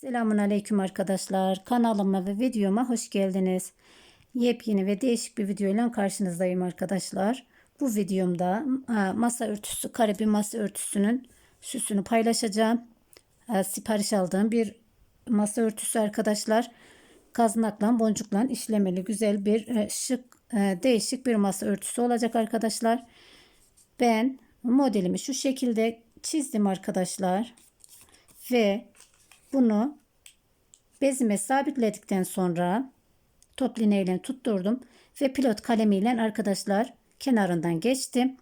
Selamun Aleyküm arkadaşlar. Kanalıma ve videoma hoş geldiniz. Yepyeni ve değişik bir videoyla karşınızdayım arkadaşlar. Bu videomda masa örtüsü, kare bir masa örtüsünün süsünü paylaşacağım. Sipariş aldığım bir masa örtüsü arkadaşlar. Kazmakla, boncukla işlemeli güzel bir e, şık, e, değişik bir masa örtüsü olacak arkadaşlar. Ben modelimi şu şekilde çizdim arkadaşlar. Ve bunu bezime sabitledikten sonra top iğneyle tutturdum ve pilot kalemiyle arkadaşlar kenarından geçtim.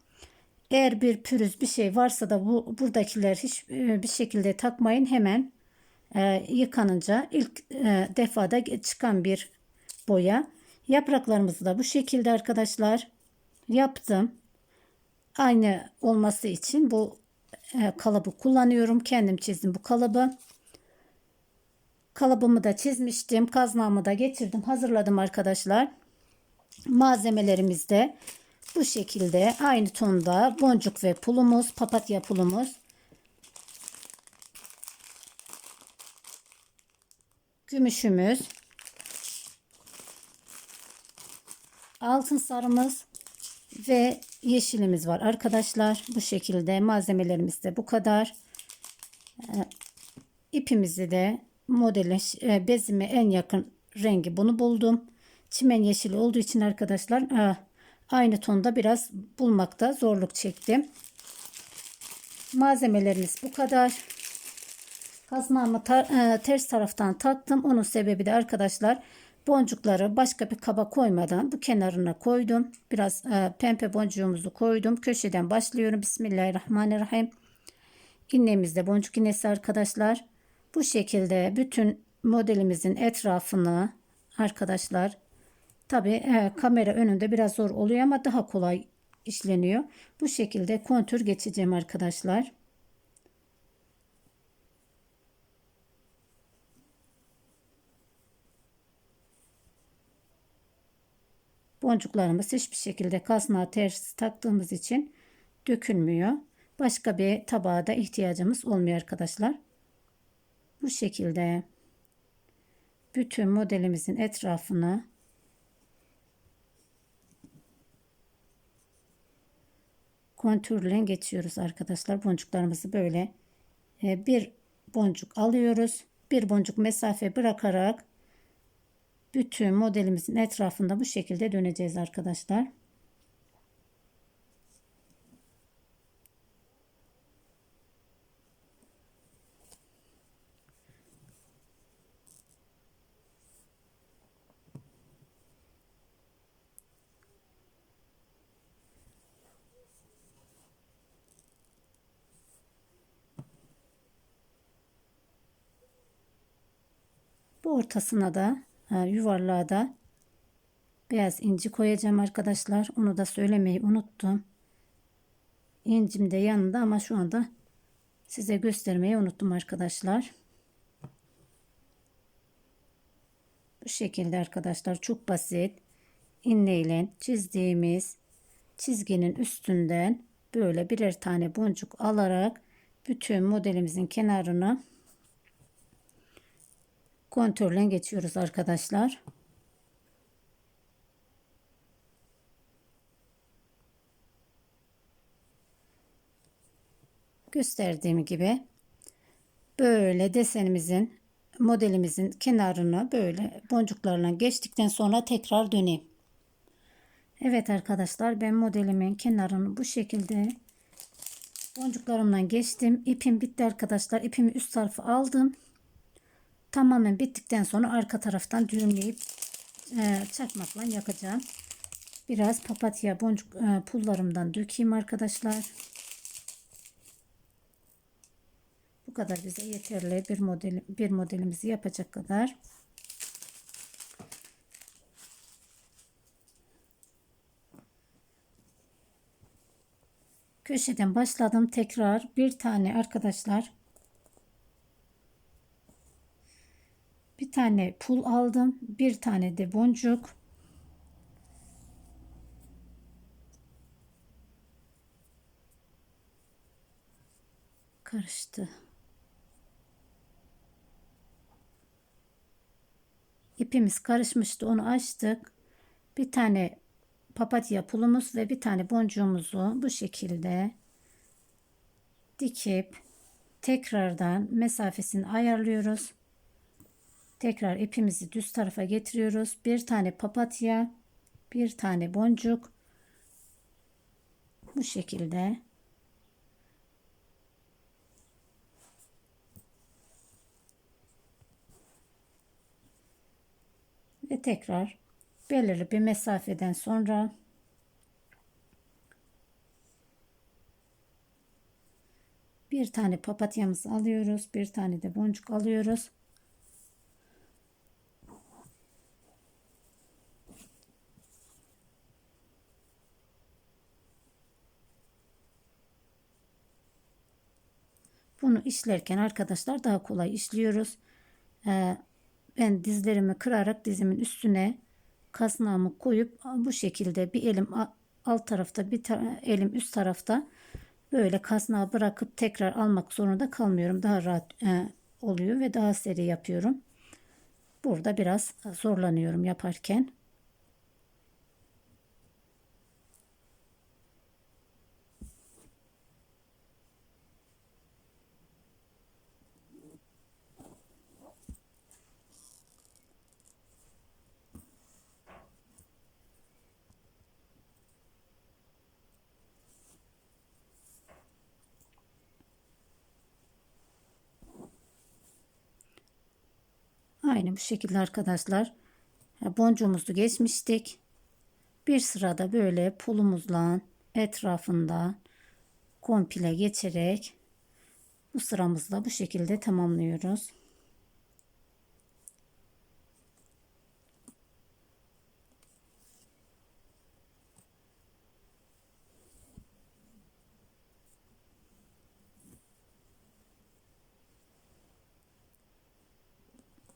Eğer bir pürüz bir şey varsa da bu buradakiler hiç e, bir şekilde takmayın hemen e, yıkanınca ilk e, defada çıkan bir boya. Yapraklarımızı da bu şekilde arkadaşlar yaptım. Aynı olması için bu e, kalıbı kullanıyorum. Kendim çizdim bu kalıbı. Kalıbımı da çizmiştim. Kaznağımı da getirdim. Hazırladım arkadaşlar. Malzemelerimiz de bu şekilde aynı tonda boncuk ve pulumuz, papatya pulumuz. Gümüşümüz. Altın sarımız ve yeşilimiz var arkadaşlar. Bu şekilde malzemelerimiz de bu kadar. Ee, ipimizi de modeli e, bezime en yakın rengi bunu buldum. Çimen yeşili olduğu için arkadaşlar e, aynı tonda biraz bulmakta zorluk çektim. Malzemelerimiz bu kadar. Kazmamı ta, e, ters taraftan taktım. Onun sebebi de arkadaşlar boncukları başka bir kaba koymadan bu kenarına koydum. Biraz e, pembe boncuğumuzu koydum. Köşeden başlıyorum. Bismillahirrahmanirrahim. İğnemizde boncuk iğnesi arkadaşlar. Bu şekilde bütün modelimizin etrafını arkadaşlar tabi e, kamera önünde biraz zor oluyor ama daha kolay işleniyor. Bu şekilde kontür geçeceğim arkadaşlar. Boncuklarımız hiçbir şekilde kasnağı ters taktığımız için dökülmüyor. Başka bir tabağa da ihtiyacımız olmuyor arkadaşlar. Bu şekilde bütün modelimizin etrafını kontürle geçiyoruz arkadaşlar. Boncuklarımızı böyle e, bir boncuk alıyoruz. Bir boncuk mesafe bırakarak bütün modelimizin etrafında bu şekilde döneceğiz arkadaşlar. Bu ortasına da e, yuvarlığa da beyaz inci koyacağım arkadaşlar. Onu da söylemeyi unuttum. İncim de yanında ama şu anda size göstermeyi unuttum arkadaşlar. Bu şekilde arkadaşlar çok basit inneyle çizdiğimiz çizginin üstünden böyle birer tane boncuk alarak bütün modelimizin kenarını kontörle geçiyoruz arkadaşlar. Gösterdiğim gibi böyle desenimizin modelimizin kenarını böyle boncuklarla geçtikten sonra tekrar döneyim. Evet arkadaşlar ben modelimin kenarını bu şekilde boncuklarımdan geçtim. İpim bitti arkadaşlar. İpimi üst tarafı aldım. Tamamen bittikten sonra arka taraftan düğümleyip e, çakmakla yakacağım. Biraz papatya boncuk e, pullarımdan dökeyim arkadaşlar. Bu kadar bize yeterli bir model bir modelimizi yapacak kadar. Köşeden başladım tekrar bir tane arkadaşlar bir tane pul aldım bir tane de boncuk karıştı ipimiz karışmıştı. Onu açtık. Bir tane papatya pulumuz ve bir tane boncuğumuzu bu şekilde dikip tekrardan mesafesini ayarlıyoruz. Tekrar ipimizi düz tarafa getiriyoruz. Bir tane papatya, bir tane boncuk. Bu şekilde ve tekrar belirli bir mesafeden sonra bir tane papatyamızı alıyoruz. Bir tane de boncuk alıyoruz. Bunu işlerken arkadaşlar daha kolay işliyoruz. Ee, ben dizlerimi kırarak dizimin üstüne kasnağımı koyup bu şekilde bir elim alt tarafta bir ta elim üst tarafta böyle kasnağı bırakıp tekrar almak zorunda kalmıyorum. Daha rahat e, oluyor ve daha seri yapıyorum. Burada biraz zorlanıyorum yaparken. Aynı bu şekilde arkadaşlar. Boncuğumuzu geçmiştik. Bir sırada böyle pulumuzla etrafında komple geçerek bu sıramızda bu şekilde tamamlıyoruz.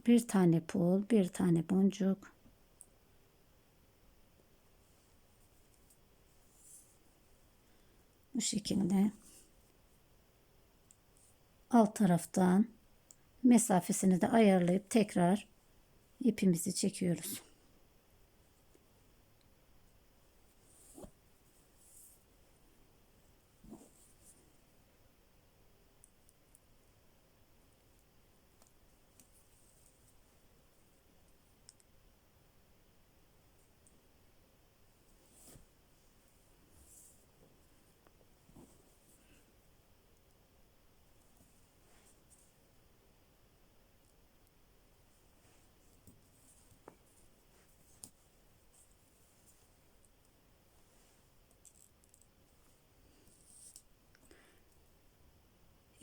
Bir tane pul, bir tane boncuk. Bu şekilde alt taraftan mesafesini de ayarlayıp tekrar ipimizi çekiyoruz.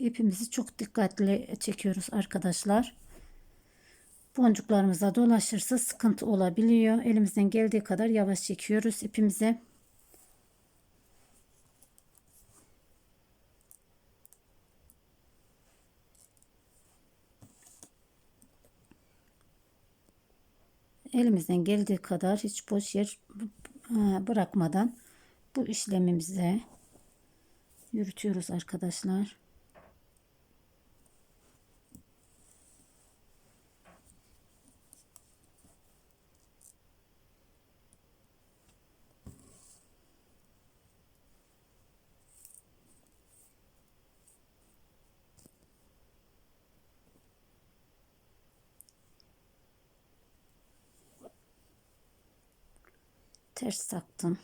İpimizi çok dikkatli çekiyoruz arkadaşlar. Boncuklarımıza dolaşırsa sıkıntı olabiliyor. Elimizden geldiği kadar yavaş çekiyoruz ipimizi. Elimizden geldiği kadar hiç boş yer bırakmadan bu işlemimizi yürütüyoruz arkadaşlar. Ters taktım.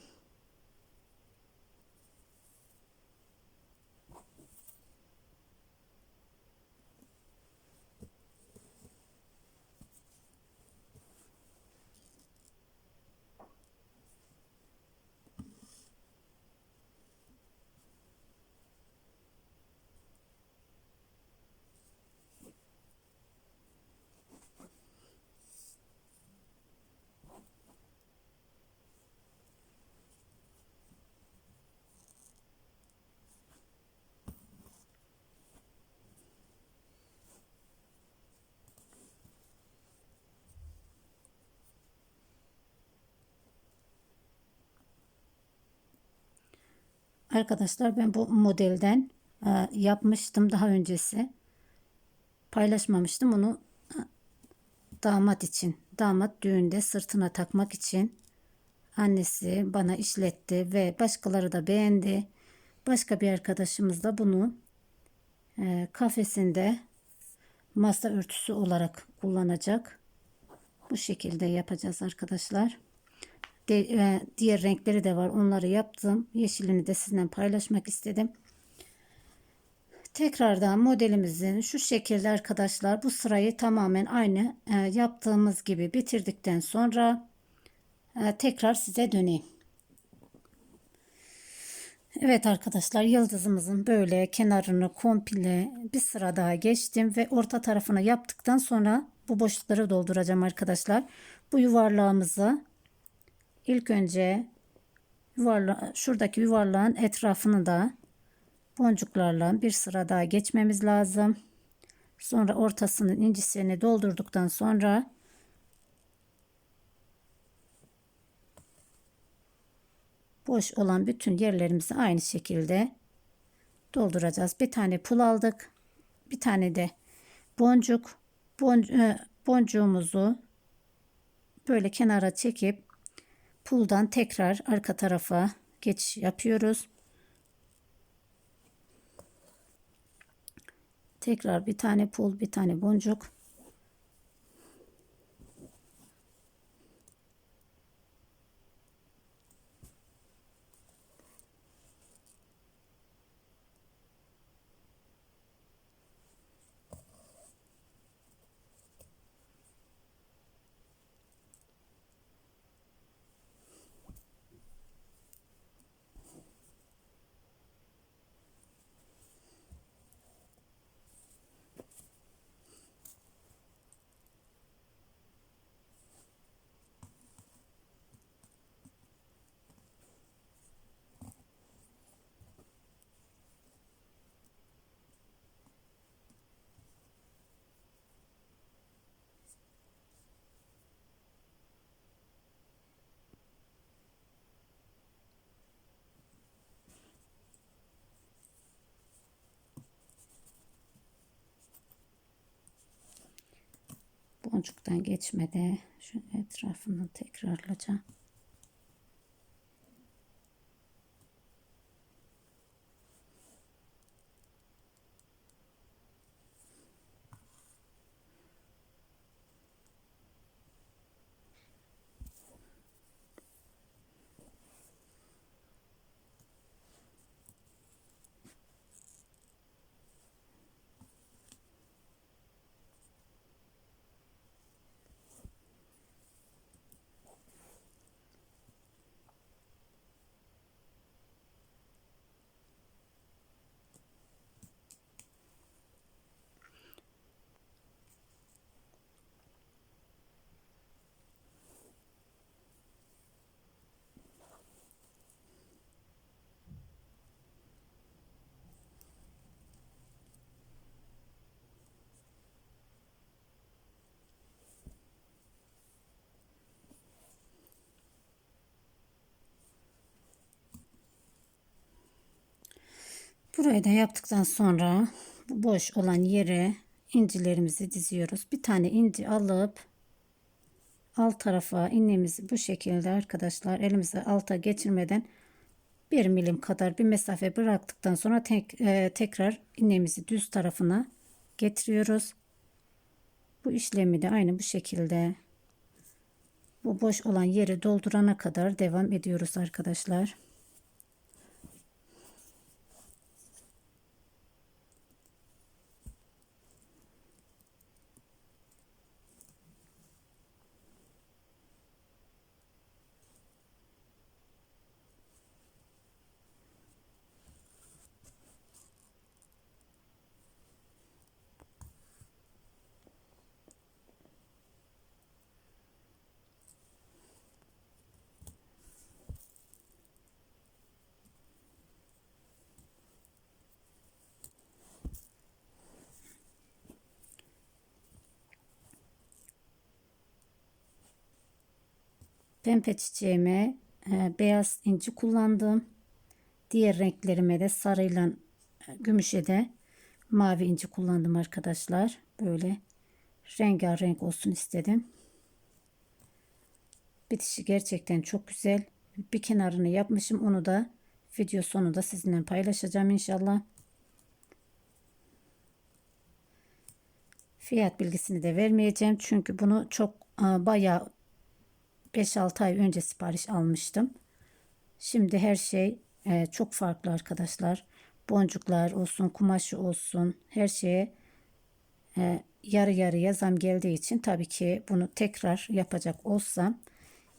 Arkadaşlar ben bu modelden e, yapmıştım daha öncesi. Paylaşmamıştım. Onu e, damat için damat düğünde sırtına takmak için annesi bana işletti ve başkaları da beğendi. Başka bir arkadaşımız da bunu e, kafesinde masa örtüsü olarak kullanacak. Bu şekilde yapacağız arkadaşlar. De, e, diğer renkleri de var. Onları yaptım. Yeşilini de sizinle paylaşmak istedim. Tekrardan modelimizin şu şekilde arkadaşlar bu sırayı tamamen aynı e, yaptığımız gibi bitirdikten sonra e, tekrar size döneyim. Evet arkadaşlar yıldızımızın böyle kenarını komple bir sıra daha geçtim ve orta tarafını yaptıktan sonra bu boşlukları dolduracağım arkadaşlar. Bu yuvarlağımızı ilk önce yuvarla şuradaki yuvarlağın etrafını da boncuklarla bir sıra daha geçmemiz lazım. Sonra ortasının incisini doldurduktan sonra boş olan bütün yerlerimizi aynı şekilde dolduracağız. Bir tane pul aldık. Bir tane de boncuk. Bonc e, boncuğumuzu böyle kenara çekip puldan tekrar arka tarafa geçiş yapıyoruz. Tekrar bir tane pul, bir tane boncuk. Boncuktan geçmedi. Şu etrafını tekrarlayacağım. Burayı da yaptıktan sonra boş olan yere incilerimizi diziyoruz. Bir tane inci alıp alt tarafa iğnemizi bu şekilde arkadaşlar elimizi alta geçirmeden bir milim kadar bir mesafe bıraktıktan sonra tek, e, tekrar iğnemizi düz tarafına getiriyoruz. Bu işlemi de aynı bu şekilde bu boş olan yeri doldurana kadar devam ediyoruz arkadaşlar. Pembe çiçeğime e, beyaz inci kullandım. Diğer renklerime de sarıyla e, gümüşe de mavi inci kullandım arkadaşlar. Böyle rengarenk olsun istedim. Bitişi gerçekten çok güzel. Bir kenarını yapmışım. Onu da video sonunda sizinle paylaşacağım inşallah. Fiyat bilgisini de vermeyeceğim. Çünkü bunu çok e, bayağı 5-6 ay önce sipariş almıştım. Şimdi her şey e, çok farklı arkadaşlar. Boncuklar olsun, kumaşı olsun her şeye e, yarı yarıya zam geldiği için tabii ki bunu tekrar yapacak olsam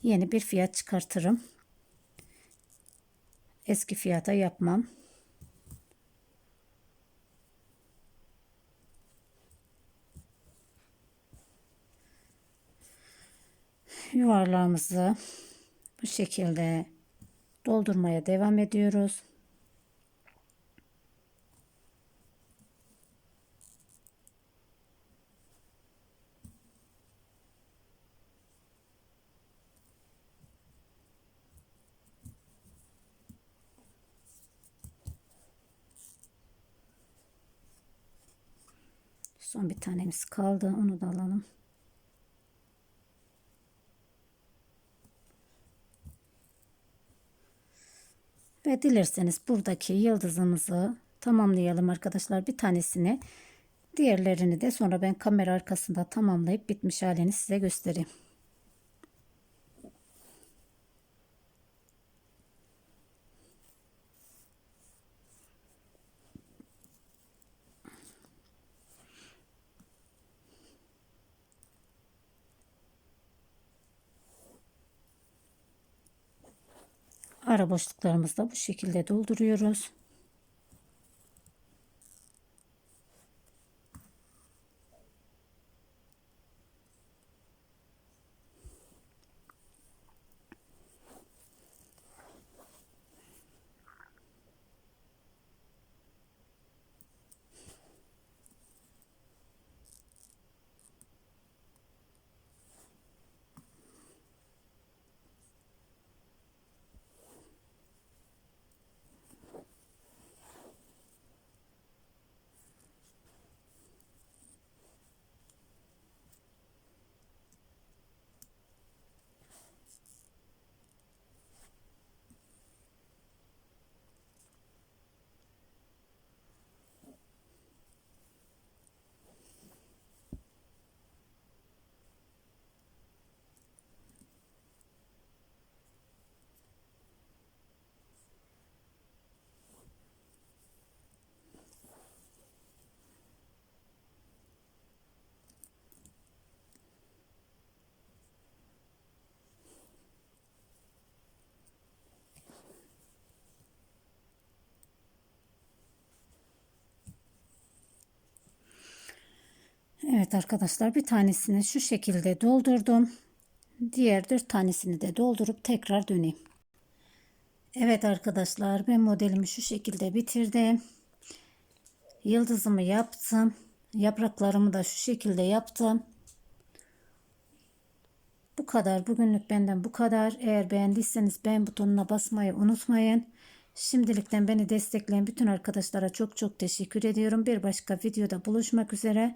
yeni bir fiyat çıkartırım. Eski fiyata yapmam. Yuvarlağımızı bu şekilde doldurmaya devam ediyoruz. Son bir tanemiz kaldı. Onu da alalım. Ve dilerseniz buradaki yıldızımızı tamamlayalım arkadaşlar. Bir tanesini diğerlerini de sonra ben kamera arkasında tamamlayıp bitmiş halini size göstereyim. Ara boşluklarımızı da bu şekilde dolduruyoruz. Evet arkadaşlar bir tanesini şu şekilde doldurdum. Diğer dört tanesini de doldurup tekrar döneyim. Evet arkadaşlar ben modelimi şu şekilde bitirdim. Yıldızımı yaptım. Yapraklarımı da şu şekilde yaptım. Bu kadar. Bugünlük benden bu kadar. Eğer beğendiyseniz beğen butonuna basmayı unutmayın. Şimdilikten beni destekleyen bütün arkadaşlara çok çok teşekkür ediyorum. Bir başka videoda buluşmak üzere.